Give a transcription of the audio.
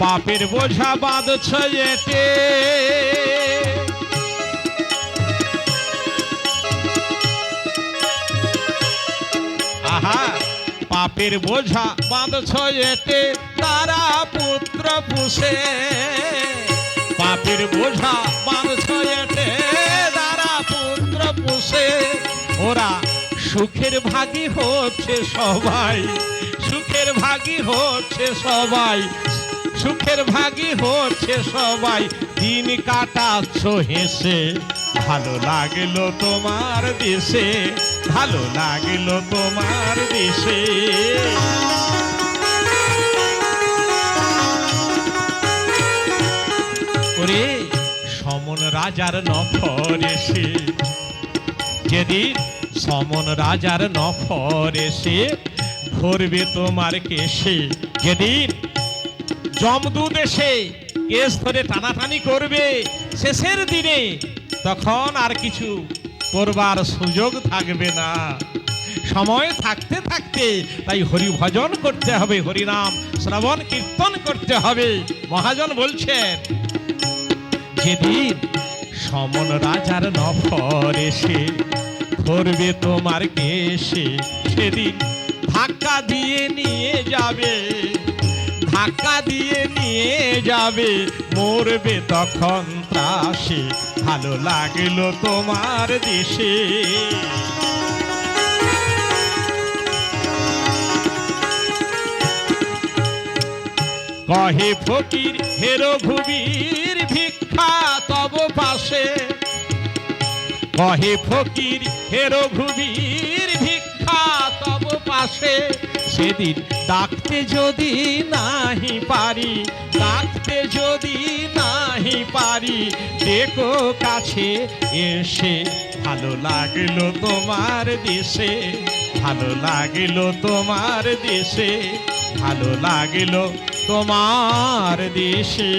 পাপের বোঝা বাঁধছ এটে আহা, পাপের বোঝা বাঁধছ এটে তারা পুত্র পুষে। পাপের বোঝা বাঁধছ এটে তারা পুত্র পুষে। ওরা সুখের ভাগী হচ্ছে সবাই, সুখের ভাগী হচ্ছে সবাই। সুখের ভাগী হচ্ছে সবাই। দিন কাটাচ্ছ হেসে, ভালো লাগল তোমার দেশে, ভালো লাগল তোমার দেশে। ওরে, সমন রাজার নফর এসে, যেদিন সমন রাজার নফর এসে, ধরবে তোমার কেসে যেদিন জমদূত এসে কেস ধরে টানাটানি করবে। শেষের দিনে তখন আর কিছু করবার সুযোগ থাকবে না। সময় থাকতে থাকতে তাই হরি ভজন করতে হবে, হরিনাম শ্রবণ কীর্তন করতে হবে। মহাজন বলছেন, যেদিন সমন রাজার নফর এসে ধরবে তোমার কেসে সেদিন ধাক্কা দিয়ে নিয়ে যাবে। ধাক্কা দিয়ে নিয়ে যাবে। মরবে তখন ত্রাসে ভালো লাগল তোমার দেশে। কহে ফকির, হেরো ভুবির ভিক্ষা তব পাশে। কহে ফকির, হেরো ভুবির ভিক্ষা তব পাশে। সেদিন ডাকতে যদি নাহি পারি, ডাকতে যদি নাহি পারি, দেখো কাছে এসে ভালো লাগল তোমার দেশে, ভালো লাগল তোমার দেশে, ভালো লাগল তোমার দেশে।